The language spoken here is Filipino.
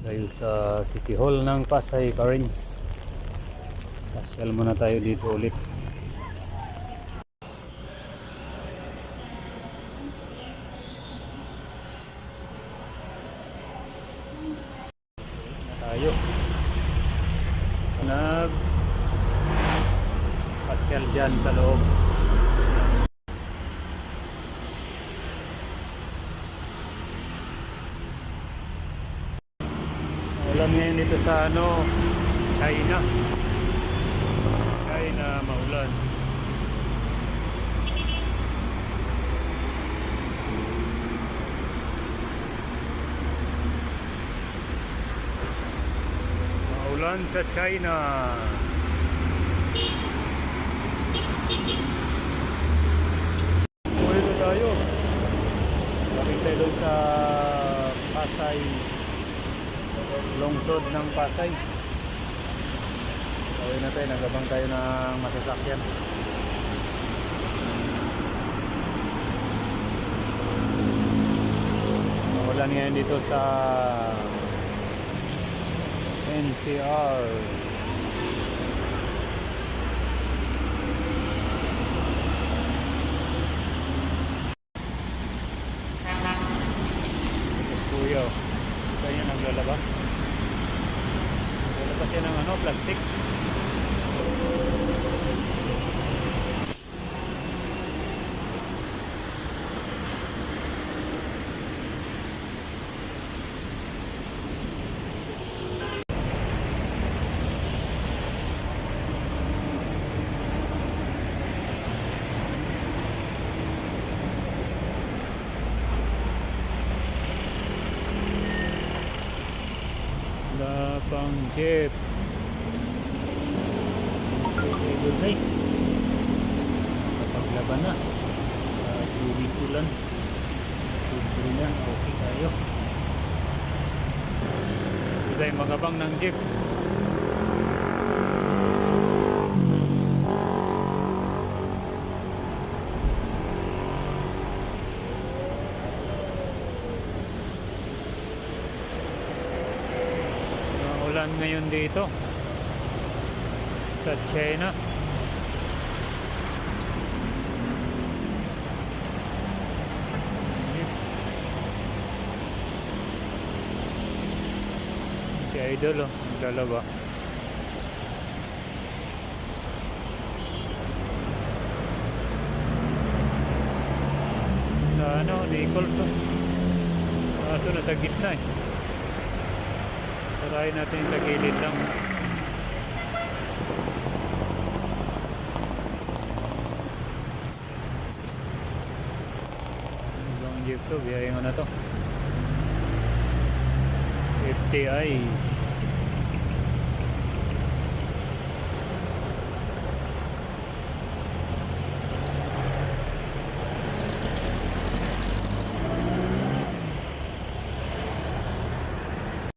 tayo sa City Hall ng Pasay Currents. Pasyal muna tayo dito ulit. tayo. Nag pasyal dyan sa loob. Ngayon dito sa ano, China. China, maulan. Maulan sa China. Uwi tayo. Lapit tayo sa Pasay. Lungsod ng Pasay. Uwi na tayo. Nagabang tayo ng masasakyan. Maulan ngayon dito sa NCR. Yes, Naglalaba. Naglalaba siya ng ano, plastic. Wala pang jeep. Say good night. Kapaglaban na. Uh, Julie ulan. Tuloy na. Okay tayo. Ito tayo magabang ng jeep. Ulan ngayon dito sa China. Si Idol oh, dalawa. Sa ano, Nicol to. Kaso nasa gitna eh. Sarayin natin sa gilid lang. Ibang jeep to, biyahe mo na to. FTI.